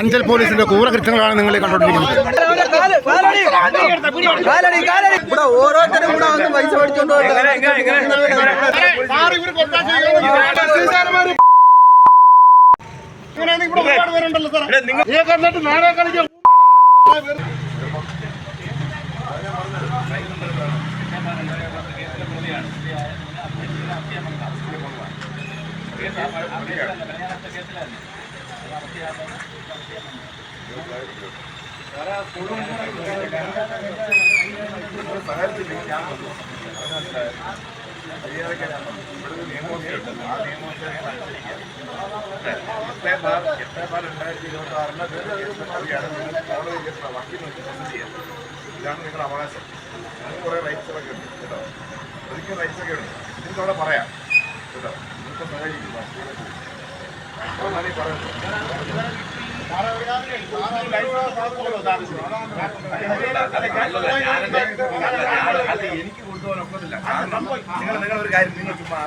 അഞ്ചൽ പോലീസിന്റെ ക്രൂരകൃത്യങ്ങളാണ് നിങ്ങൾ ഈ കണ്ടുകൊണ്ടിരിക്കുന്നത്. ഇവിടെ ഓരോരുത്തരും കൂടെ വന്ന് പൈസ മേടിച്ചോണ്ട് ഇതാണ് നിങ്ങളുടെ അവകാശം നിങ്ങൾക്ക് കുറേ റൈറ്റ്സ് ഒക്കെ ഉണ്ട് കേട്ടോ ഒരിക്കലും റൈറ്റ്സ് ഒക്കെ ഉണ്ട് നിങ്ങൾക്ക് അവിടെ പറയാം കേട്ടോ നിങ്ങൾക്ക് സഹായിക്കും അപ്പോൾ ഞാൻ ഈ പറയുന്നത് എനിക്ക് കൊണ്ടുപോകാൻ ഒക്കത്തില്ല നിങ്ങൾ നിങ്ങൾ ഒരു കാര്യം നിങ്ങൾ ചുമ്മാ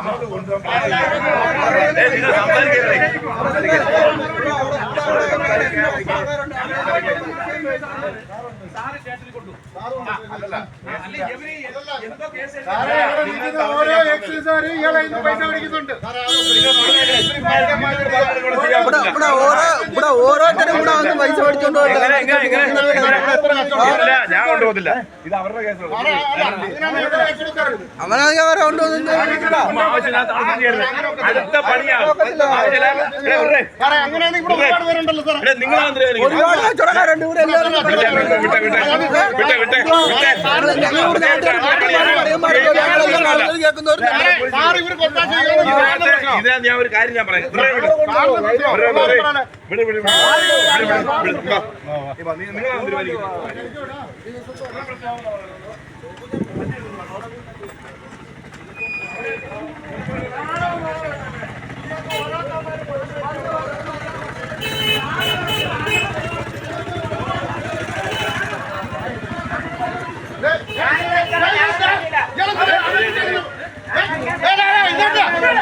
നമുക്ക് കൊണ്ടുപോകാൻ സംസാരിക്കല്ലേ അല്ലല്ല ഓരോ എക്സൈസുകാരും ഇയാളെ പൈസ മേടിക്കുന്നുണ്ട് ഇവിടെ ഓരോ ഇവിടെ ഓരോരുത്തരും കൂടെ വന്ന് പൈസ മേടിച്ചോണ്ട് ഞാൻ കൊണ്ടുപോകത്തില്ല ഇത് അവരുടെ കേസ് അവനൊക്കെ അവരെ കൊണ്ടുവന്നു അടുത്ത പണിയാണ് ഒരുപാട് കച്ചവടക്കാരുണ്ട് ഇവിടെ എല്ലാവരും ഇതാ ഞാൻ ഒരു കാര്യം ഞാൻ പറയാം വിട്,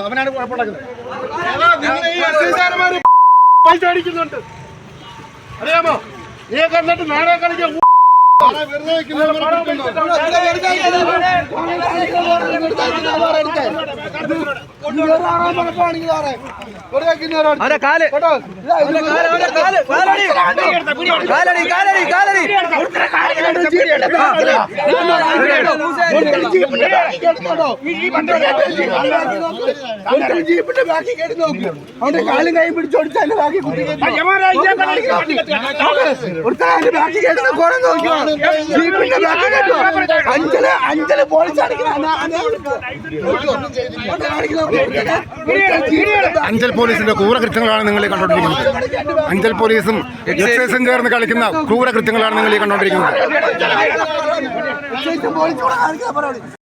അവനാണ് കുഴപ്പമുണ്ടാക്കുന്നത് പൈസ അടിക്കുന്നുണ്ട് അറിയാമോ നീ കണ്ടിട്ട് നാടക കളിക്കാൻ വെറുതെ ജീപ്പിന്റെ ബാക്കി കേട്ട് നോക്കും അവന്റെ കാലും കൈ പിടിച്ചോടിച്ച് അതിന്റെ ബാക്കി കുത്തി ഒരുത്തന്റെ ബാക്കി കേട്ട് കോണം നോക്കിയോ ജീപ്പിന്റെ ബാക്കി കേട്ടോ അഞ്ചൽ അഞ്ചൽ പോലീസ് അഞ്ചൽ പോലീസിന്റെ ക്രൂരകൃത്യങ്ങളാണ് നിങ്ങൾ ഈ കണ്ടുകൊണ്ടിരിക്കുന്നത് അഞ്ചൽ പോലീസും എക്സൈസും ചേർന്ന് കളിക്കുന്ന ക്രൂരകൃത്യങ്ങളാണ് നിങ്ങൾ ഈ കണ്ടുകൊണ്ടിരിക്കുന്നത്